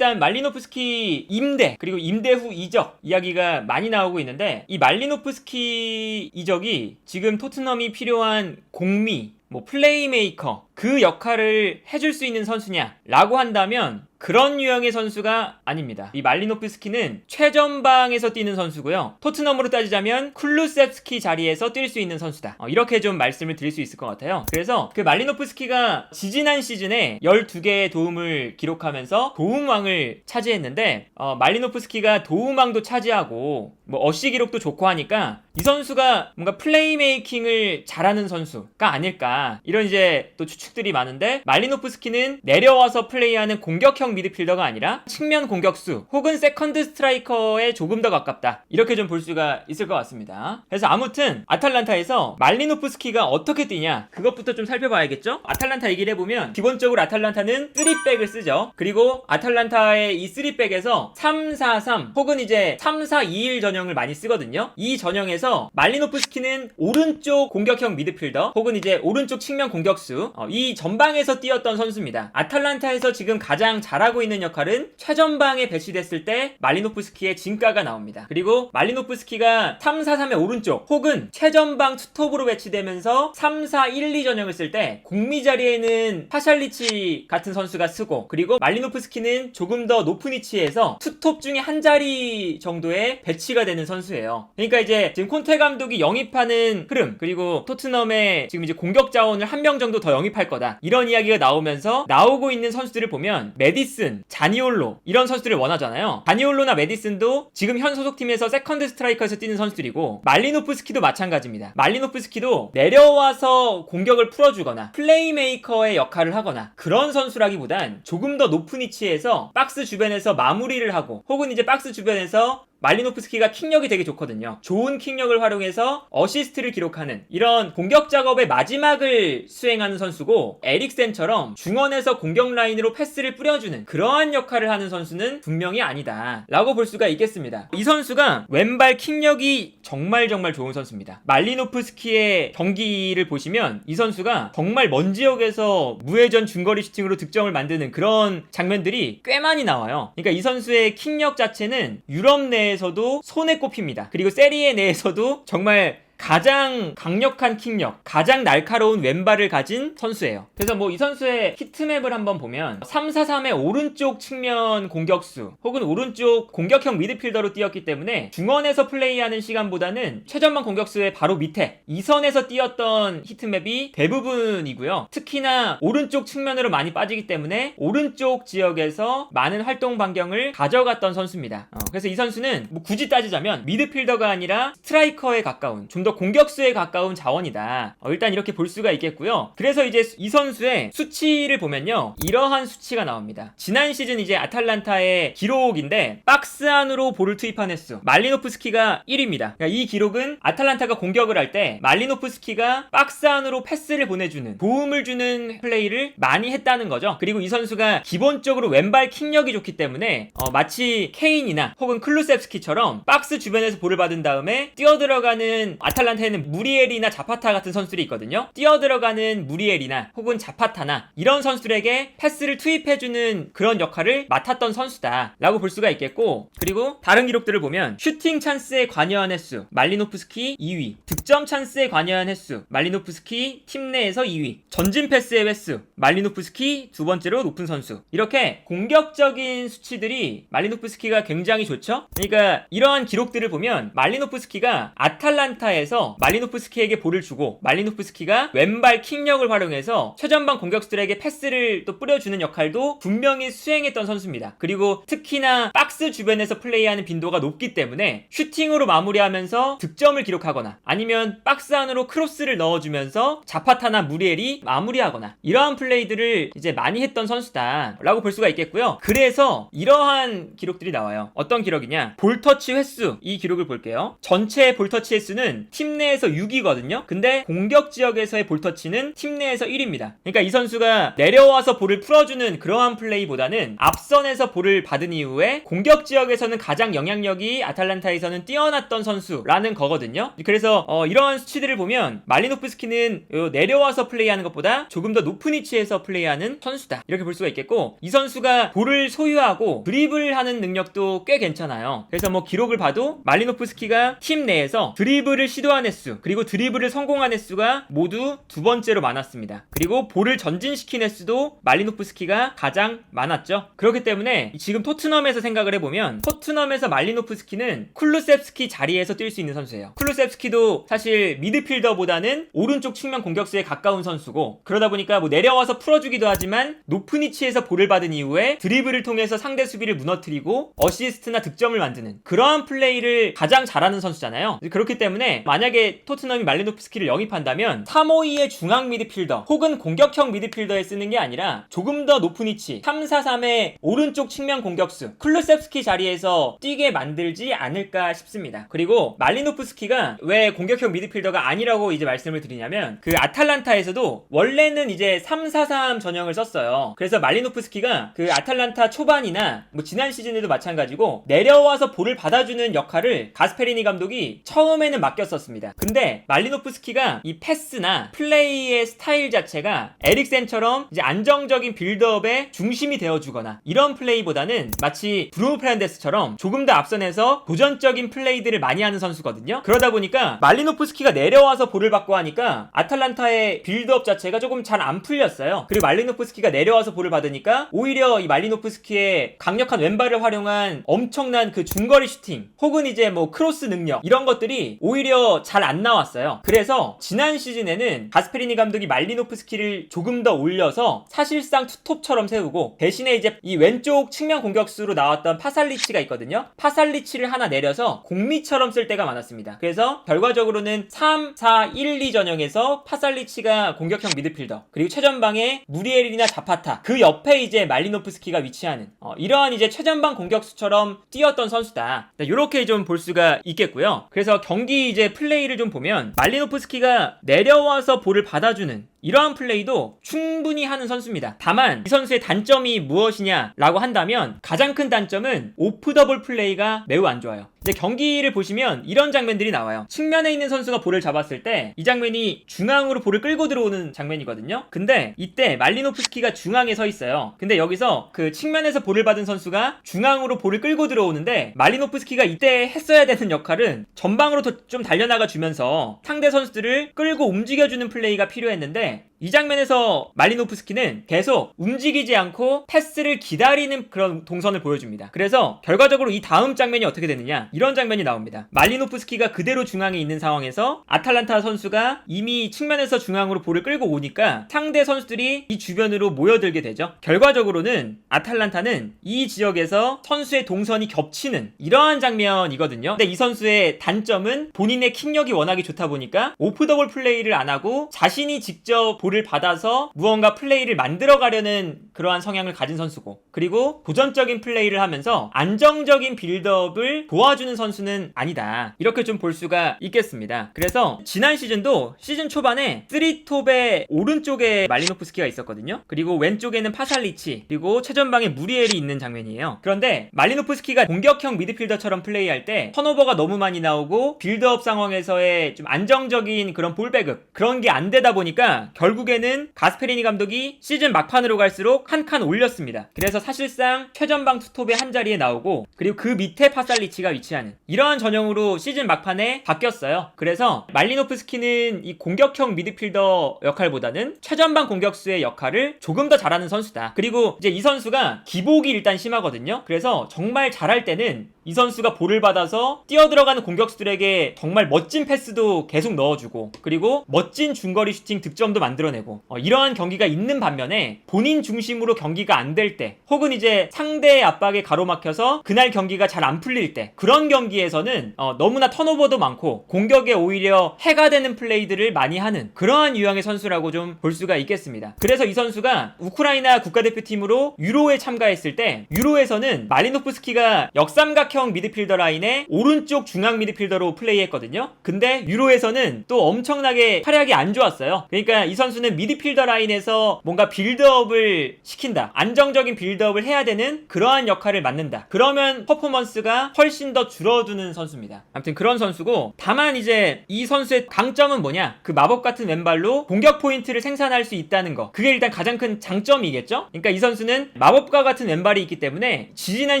일단 말리노프스키 임대 그리고 임대 후 이적 이야기가 많이 나오고 있는데 이 말리노프스키 이적이 지금 토트넘이 필요한 공미 뭐 플레이메이커 그 역할을 해줄 수 있는 선수냐라고 한다면 그런 유형의 선수가 아닙니다. 이 말리노프스키는 최전방에서 뛰는 선수고요. 토트넘으로 따지자면 쿨루셉스키 자리에서 뛸 수 있는 선수다. 어, 이렇게 좀 말씀을 드릴 수 있을 것 같아요. 그래서 그 말리노프스키가 지지난 시즌에 12개의 도움을 기록하면서 도움왕을 차지했는데 어, 말리노프스키가 도움왕도 차지하고 뭐 어시 기록도 좋고 하니까 이 선수가 뭔가 플레이메이킹을 잘하는 선수가 아닐까 이런 이제 또 추측 들이 많은데 말리노프스키는 내려와서 플레이하는 공격형 미드필더가 아니라 측면 공격수 혹은 세컨드 스트라이커에 조금 더 가깝다. 이렇게 좀 볼 수가 있을 것 같습니다. 그래서 아무튼 아탈란타에서 말리노프스키가 어떻게 뛰냐 그것부터 좀 살펴봐야겠죠? 아탈란타 얘기를 해보면 기본적으로 아탈란타는 3백을 쓰죠. 그리고 아탈란타의 이 3백에서 3-4-3 혹은 이제 3-4-2-1 전형을 많이 쓰거든요. 이 전형에서 말리노프스키는 오른쪽 공격형 미드필더 혹은 이제 오른쪽 측면 공격수 어, 이 전방에서 뛰었던 선수입니다 아탈란타에서 지금 가장 잘하고 있는 역할은 최전방에 배치됐을 때 말리노프스키의 진가가 나옵니다 그리고 말리노프스키가 3-4-3의 오른쪽 혹은 최전방 투톱으로 배치되면서 3-4-1-2 전형을 쓸 때 공미 자리에는 파샬리치 같은 선수가 쓰고 그리고 말리노프스키는 조금 더 높은 위치에서 투톱 중에 한 자리 정도의 배치가 되는 선수예요. 그러니까 이제 지금 콘테 감독이 영입하는 흐름 그리고 토트넘의 지금 이제 공격 자원을 한 명 정도 더 영입할 거다 이런 이야기가 나오면서 나오고 있는 선수들을 보면 메디슨, 자니올로 이런 선수들을 원하잖아요. 자니올로나 메디슨도 지금 현 소속팀에서 세컨드 스트라이커에서 뛰는 선수들이고 말리노프스키도 마찬가지입니다. 말리노프스키도 내려와서 공격을 풀어주거나 플레이메이커의 역할을 하거나 그런 선수라기보단 조금 더 높은 위치에서 박스 주변에서 마무리를 하고 혹은 이제 박스 주변에서 말리노프스키가 킥력이 되게 좋거든요. 좋은 킥력을 활용해서 어시스트를 기록하는 이런 공격 작업의 마지막을 수행하는 선수고 에릭센처럼 중원에서 공격 라인으로 패스를 뿌려주는 그러한 역할을 하는 선수는 분명히 아니다. 라고 볼 수가 있겠습니다. 이 선수가 왼발 킥력이 정말 정말 좋은 선수입니다. 말리노프스키의 경기를 보시면 이 선수가 정말 먼 지역에서 무회전 중거리 슈팅으로 득점을 만드는 그런 장면들이 꽤 많이 나와요. 그러니까 이 선수의 킥력 자체는 유럽 내 내에서도 손에 꼽힙니다. 그리고 세리에 내에서도 정말 가장 강력한 킥력, 가장 날카로운 왼발을 가진 선수예요. 그래서 뭐 이 선수의 히트맵을 한번 보면 3-4-3의 오른쪽 측면 공격수 혹은 오른쪽 공격형 미드필더로 뛰었기 때문에 중원에서 플레이하는 시간보다는 최전방 공격수의 바로 밑에 이선에서 뛰었던 히트맵이 대부분이고요. 특히나 오른쪽 측면으로 많이 빠지기 때문에 오른쪽 지역에서 많은 활동 반경을 가져갔던 선수입니다. 어, 그래서 이 선수는 뭐 굳이 따지자면 미드필더가 아니라 스트라이커에 가까운 좀더 공격수에 가까운 자원이다. 어, 일단 이렇게 볼 수가 있겠고요. 그래서 이제 이 선수의 수치를 보면요. 이러한 수치가 나옵니다. 지난 시즌 이제 아탈란타의 기록인데 박스 안으로 볼을 투입한 횟수 말리노프스키가 1위입니다. 그러니까 이 기록은 아탈란타가 공격을 할 때 말리노프스키가 박스 안으로 패스를 보내주는 도움을 주는 플레이를 많이 했다는 거죠. 그리고 이 선수가 기본적으로 왼발 킥력이 좋기 때문에 어, 마치 케인이나 혹은 클루셉스키처럼 박스 주변에서 볼을 받은 다음에 뛰어들어가는 아탈란타 에는 무리엘이나 자파타 같은 선수들이 있거든요. 뛰어들어가는 무리엘이나 혹은 자파타나 이런 선수들에게 패스를 투입해주는 그런 역할을 맡았던 선수다 라고 볼 수가 있겠고 그리고 다른 기록들을 보면 슈팅 찬스에 관여한 횟수 말리노프스키 2위 득점 찬스에 관여한 횟수 말리노프스키 팀 내에서 2위 전진 패스의 횟수 말리노프스키 두 번째로 높은 선수 이렇게 공격적인 수치들이 말리노프스키가 굉장히 좋죠 그러니까 이러한 기록들을 보면 말리노프스키가 아탈란타에서 말리노프스키에게 볼을 주고 말리노프스키가 왼발 킥력을 활용해서 최전방 공격수들에게 패스를 또 뿌려주는 역할도 분명히 수행했던 선수입니다 그리고 특히나 박스 주변에서 플레이하는 빈도가 높기 때문에 슈팅으로 마무리하면서 득점을 기록하거나 아니면 박스 안으로 크로스를 넣어주면서 자파타나 무리엘이 마무리하거나 이러한 플레이들을 이제 많이 했던 선수다라고 볼 수가 있겠고요. 그래서 이러한 기록들이 나와요. 어떤 기록이냐? 볼터치 횟수 이 기록을 볼게요. 전체 볼터치 횟수는 팀 내에서 6위거든요. 근데 공격 지역에서의 볼터치는 팀 내에서 1위입니다. 그러니까 이 선수가 내려와서 볼을 풀어주는 그러한 플레이보다는 앞선에서 볼을 받은 이후에 공격 지역에서는 가장 영향력이 아탈란타에서는 뛰어났던 선수라는 거거든요. 그래서 어, 이러한 수치들을 보면 말리노프스키는 요 내려와서 플레이하는 것보다 조금 더 높은 위치에서 플레이하는 선수다. 이렇게 볼 수가 있겠고 이 선수가 볼을 소유하고 드리블 하는 능력도 꽤 괜찮아요. 그래서 뭐 기록을 봐도 말리노프스키가 팀 내에서 드리블을 시도한 횟수 그리고 드리블을 성공한 횟수가 모두 두 번째로 많았습니다. 그리고 볼을 전진시킨 횟수도 말리노프스키가 가장 많았죠. 그렇기 때문에 지금 토트넘에서 생각을 해보면 토트넘에서 말리노프스키는 쿨루셉스키 자리에서 뛸 수 있는 선수예요. 쿨루셉스키도 사실 미드필더보다는 오른쪽 측면 공격수에 가까운 선수고 그러다 보니까 뭐 내려와서 풀어주기도 하지만 높은 위치에서 볼을 받은 이후에 드리블을 통해서 상대 수비를 무너뜨리고 어시스트나 득점을 만드는 그러한 플레이를 가장 잘하는 선수잖아요. 그렇기 때문에 만약에 토트넘이 말리노프스키를 영입한다면 352의 중앙 미드필더 혹은 공격형 미드필더에 쓰는 게 아니라 조금 더 높은 위치 343의 오른쪽 측면 공격수 클루셉스키 자리에서 뛰게 만들지 않을까 싶습니다. 그리고 말리노프스키가 왜 공격형 미드필더가 아니라고 이제 말씀을 드리냐면 그 아탈란타에서도 원래는 이제 343 전형을 썼어요. 그래서 말리노프스키가 그 아탈란타 초반이나 뭐 지난 시즌에도 마찬가지고 내려와서 볼을 받아주는 역할을 가스페리니 감독이 처음에는 맡겼 었습니다. 근데 말리노프스키가 이 패스나 플레이의 스타일 자체가 에릭센처럼 이제 안정적인 빌드업의 중심이 되어주거나 이런 플레이보다는 마치 브루노 프란데스처럼 조금 더 앞선에서 도전적인 플레이들을 많이 하는 선수거든요. 그러다 보니까 말리노프스키가 내려와서 볼을 받고 하니까 아탈란타의 빌드업 자체가 조금 잘 안 풀렸어요. 그리고 말리노프스키가 내려와서 볼을 받으니까 오히려 이 말리노프스키의 강력한 왼발을 활용한 엄청난 그 중거리 슈팅 혹은 이제 뭐 크로스 능력 이런 것들이 오히려 잘 안 나왔어요. 그래서 지난 시즌에는 가스페리니 감독이 말리노프스키를 조금 더 올려서 사실상 투톱처럼 세우고 대신에 이제 이 왼쪽 측면 공격수로 나왔던 파살리치가 있거든요. 파살리치를 하나 내려서 공미처럼 쓸 때가 많았습니다. 그래서 결과적으로는 3, 4, 1, 2 전형에서 파살리치가 공격형 미드필더 그리고 최전방에 무리엘이나 자파타 그 옆에 이제 말리노프스키가 위치하는 어, 이러한 이제 최전방 공격수처럼 뛰었던 선수다. 이렇게 좀 볼 수가 있겠고요. 그래서 경기 이제 플레이를 좀 보면 말리노프스키가 내려와서 볼을 받아주는 이러한 플레이도 충분히 하는 선수입니다. 다만 이 선수의 단점이 무엇이냐라고 한다면 가장 큰 단점은 오프 더블 플레이가 매우 안 좋아요. 근데 경기를 보시면 이런 장면들이 나와요. 측면에 있는 선수가 볼을 잡았을 때 이 장면이 중앙으로 볼을 끌고 들어오는 장면이거든요. 근데 이때 말리노프스키가 중앙에 서 있어요. 근데 여기서 그 측면에서 볼을 받은 선수가 중앙으로 볼을 끌고 들어오는데 말리노프스키가 이때 했어야 되는 역할은 전방으로 더좀 달려나가 주면서 상대 선수들을 끌고 움직여주는 플레이가 필요했는데 tiene. 이 장면에서 말리노프스키는 계속 움직이지 않고 패스를 기다리는 그런 동선을 보여줍니다. 그래서 결과적으로 이 다음 장면이 어떻게 되느냐 이런 장면이 나옵니다. 말리노프스키가 그대로 중앙에 있는 상황에서 아탈란타 선수가 이미 측면에서 중앙으로 볼을 끌고 오니까 상대 선수들이 이 주변으로 모여들게 되죠. 결과적으로는 아탈란타는 이 지역에서 선수의 동선이 겹치는 이러한 장면이거든요. 근데 이 선수의 단점은 본인의 킥력이 워낙에 좋다 보니까 오프 더블 플레이를 안 하고 자신이 직접 볼을 받아서 무언가 플레이를 만들어 가려는 그러한 성향을 가진 선수고 그리고 도전적인 플레이를 하면서 안정적인 빌드업을 도와주는 선수는 아니다. 이렇게 좀 볼 수가 있겠습니다. 그래서 지난 시즌도 시즌 초반에 3톱의 오른쪽에 말리노프스키가 있었거든요. 그리고 왼쪽에는 파살리치 그리고 최전방에 무리엘이 있는 장면이에요. 그런데 말리노프스키가 공격형 미드필더처럼 플레이할 때 턴오버가 너무 많이 나오고 빌드업 상황에서의 좀 안정적인 그런 볼백업 그런 게 안 되다 보니까 결국에는 가스페리니 감독이 시즌 막판으로 갈수록 한 칸 올렸습니다. 그래서 사실상 최전방 투톱의 한 자리에 나오고 그리고 그 밑에 파살리치가 위치하는 이러한 전형으로 시즌 막판에 바뀌었어요. 그래서 말리노프스키는 이 공격형 미드필더 역할보다는 최전방 공격수의 역할을 조금 더 잘하는 선수다. 그리고 이제 이 선수가 기복이 일단 심하거든요. 그래서 정말 잘할 때는 이 선수가 볼을 받아서 뛰어 들어가는 공격수들에게 정말 멋진 패스도 계속 넣어주고 그리고 멋진 중거리 슈팅 득점도 만들어내고 어, 이러한 경기가 있는 반면에 본인 중심으로 경기가 안 될 때 혹은 이제 상대의 압박에 가로막혀서 그날 경기가 잘 안 풀릴 때 그런 경기에서는 어, 너무나 턴오버도 많고 공격에 오히려 해가 되는 플레이들을 많이 하는 그러한 유형의 선수라고 좀 볼 수가 있겠습니다. 그래서 이 선수가 우크라이나 국가대표팀으로 유로에 참가했을 때 유로에서는 말리노프스키가 역삼각형 삼각형 미드필더 라인의 오른쪽 중앙 미드필더로 플레이했거든요. 근데 유로에서는 또 엄청나게 활약이 안 좋았어요. 그러니까 이 선수는 미드필더 라인에서 뭔가 빌드업을 시킨다. 안정적인 빌드업을 해야 되는 그러한 역할을 맡는다. 그러면 퍼포먼스가 훨씬 더 줄어드는 선수입니다. 아무튼 그런 선수고 다만 이제 이 선수의 강점은 뭐냐? 그 마법 같은 왼발로 공격 포인트를 생산할 수 있다는 거. 그게 일단 가장 큰 장점이겠죠? 그러니까 이 선수는 마법과 같은 왼발이 있기 때문에 지지난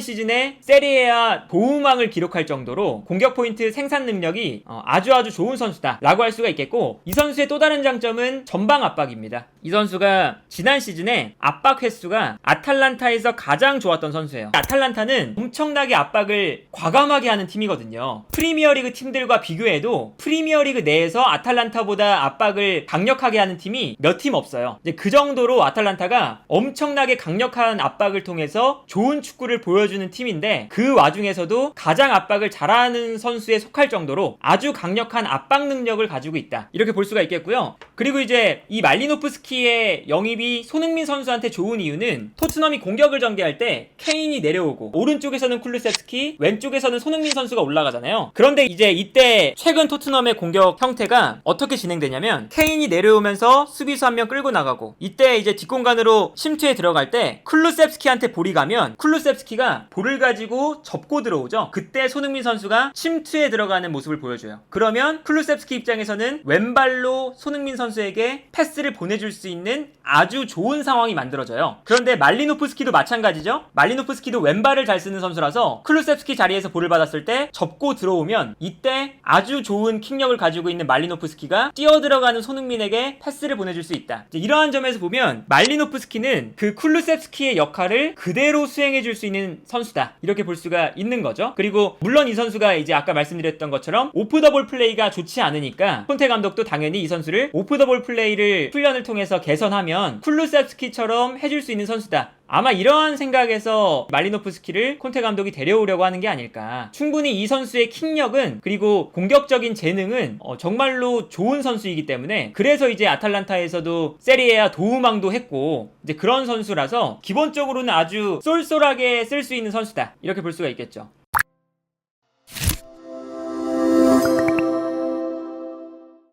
시즌에 세리에아 도움왕을 기록할 정도로 공격 포인트 생산 능력이 어, 아주 아주 좋은 선수다라고 할 수가 있겠고 이 선수의 또 다른 장점은 전방 압박입니다. 이 선수가 지난 시즌에 압박 횟수가 아탈란타에서 가장 좋았던 선수예요. 아탈란타는 엄청나게 압박을 과감하게 하는 팀이거든요. 프리미어리그 팀들과 비교해도 프리미어리그 내에서 아탈란타보다 압박을 강력하게 하는 팀이 몇 팀 없어요. 이제 그 정도로 아탈란타가 엄청나게 강력한 압박을 통해서 좋은 축구를 보여주는 팀인데 그 와중에서 도 가장 압박을 잘하는 선수에 속할 정도로 아주 강력한 압박 능력을 가지고 있다. 이렇게 볼 수가 있겠고요. 그리고 이제 이 말리노프스키의 영입이 손흥민 선수한테 좋은 이유는 토트넘이 공격을 전개할 때 케인이 내려오고 오른쪽에서는 쿨루세스키, 왼쪽에서는 손흥민 선수가 올라가잖아요. 그런데 이제 이때 최근 토트넘의 공격 형태가 어떻게 진행되냐면 케인이 내려오면서 수비수 한 명 끌고 나가고 이때 이제 뒷공간으로 침투에 들어갈 때 쿨루셉스키한테 볼이 가면 쿨루셉스키가 볼을 가지고 접고 들어오죠. 그때 손흥민 선수가 침투에 들어가는 모습을 보여줘요. 그러면 쿨루셉스키 입장에서는 왼발로 손흥민 선수 에게 패스를 보내줄 수 있는 아주 좋은 상황이 만들어져요. 그런데 말리노프스키도 마찬가지죠. 말리노프스키도 왼발을 잘 쓰는 선수라서 클루셉스키 자리에서 볼을 받았을 때 접고 들어오면 이때 아주 좋은 킥력을 가지고 있는 말리노프스키가 뛰어 들어가는 손흥민에게 패스를 보내줄 수 있다. 이러한 점에서 보면 말리노프스키는 그 쿨루셉스키의 역할을 그대로 수행해 줄 수 있는 선수다. 이렇게 볼 수가 있는 거죠. 그리고 물론 이 선수가 이제 아까 말씀드렸던 것처럼 오프 더볼 플레이가 좋지 않으니까 콘테 감독도 당연히 이 선수를 오프 더 볼 플레이를 훈련을 통해서 개선하면 쿨루셉스키처럼 해줄 수 있는 선수다. 아마 이러한 생각에서 말리노프스키를 콘테 감독이 데려오려고 하는 게 아닐까. 충분히 이 선수의 킥력은 그리고 공격적인 재능은 어, 정말로 좋은 선수이기 때문에 그래서 이제 아탈란타에서도 세리에아 도움왕도 했고 이제 그런 선수라서 기본적으로는 아주 쏠쏠하게 쓸 수 있는 선수다. 이렇게 볼 수가 있겠죠.